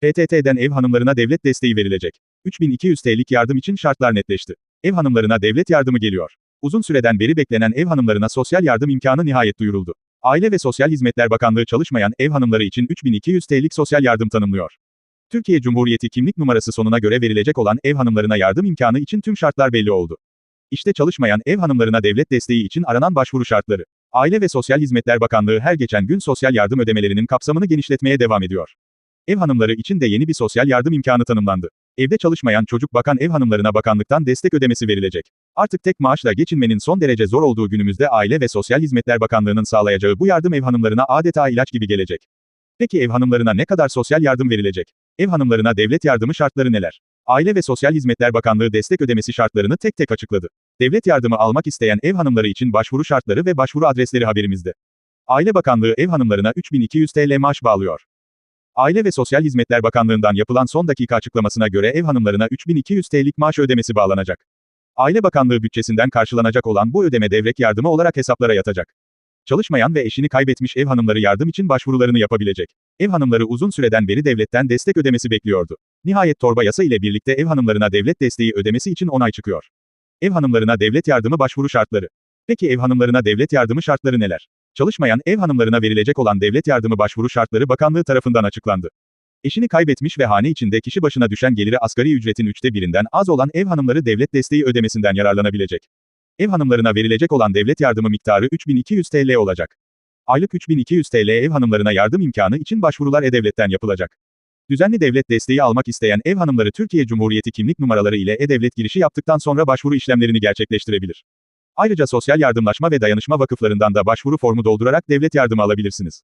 PTT'den ev hanımlarına devlet desteği verilecek. 3200 TL'lik yardım için şartlar netleşti. Ev hanımlarına devlet yardımı geliyor. Uzun süreden beri beklenen ev hanımlarına sosyal yardım imkanı nihayet duyuruldu. Aile ve Sosyal Hizmetler Bakanlığı çalışmayan ev hanımları için 3200 TL'lik sosyal yardım tanımlıyor. Türkiye Cumhuriyeti kimlik numarası sonuna göre verilecek olan ev hanımlarına yardım imkanı için tüm şartlar belli oldu. İşte çalışmayan ev hanımlarına devlet desteği için aranan başvuru şartları. Aile ve Sosyal Hizmetler Bakanlığı her geçen gün sosyal yardım ödemelerinin kapsamını genişletmeye devam ediyor. Ev hanımları için de yeni bir sosyal yardım imkanı tanımlandı. Evde çalışmayan çocuk bakan ev hanımlarına bakanlıktan destek ödemesi verilecek. Artık tek maaşla geçinmenin son derece zor olduğu günümüzde Aile ve Sosyal Hizmetler Bakanlığı'nın sağlayacağı bu yardım ev hanımlarına adeta ilaç gibi gelecek. Peki ev hanımlarına ne kadar sosyal yardım verilecek? Ev hanımlarına devlet yardımı şartları neler? Aile ve Sosyal Hizmetler Bakanlığı destek ödemesi şartlarını tek tek açıkladı. Devlet yardımı almak isteyen ev hanımları için başvuru şartları ve başvuru adresleri haberimizde. Aile Bakanlığı ev hanımlarına 3200 TL maaş bağlıyor. Aile ve Sosyal Hizmetler Bakanlığı'ndan yapılan son dakika açıklamasına göre ev hanımlarına 3200 TL'lik maaş ödemesi bağlanacak. Aile Bakanlığı bütçesinden karşılanacak olan bu ödeme devrek yardımı olarak hesaplara yatacak. Çalışmayan ve eşini kaybetmiş ev hanımları yardım için başvurularını yapabilecek. Ev hanımları uzun süreden beri devletten destek ödemesi bekliyordu. Nihayet torba yasa ile birlikte ev hanımlarına devlet desteği ödemesi için onay çıkıyor. Ev hanımlarına devlet yardımı başvuru şartları. Peki ev hanımlarına devlet yardımı şartları neler? Çalışmayan ev hanımlarına verilecek olan devlet yardımı başvuru şartları bakanlığı tarafından açıklandı. Eşini kaybetmiş ve hane içinde kişi başına düşen geliri asgari ücretin üçte birinden az olan ev hanımları devlet desteği ödemesinden yararlanabilecek. Ev hanımlarına verilecek olan devlet yardımı miktarı 3200 TL olacak. Aylık 3200 TL ev hanımlarına yardım imkanı için başvurular E-Devlet'ten yapılacak. Düzenli devlet desteği almak isteyen ev hanımları Türkiye Cumhuriyeti kimlik numaraları ile E-Devlet girişi yaptıktan sonra başvuru işlemlerini gerçekleştirebilir. Ayrıca sosyal yardımlaşma ve dayanışma vakıflarından da başvuru formu doldurarak devlet yardımı alabilirsiniz.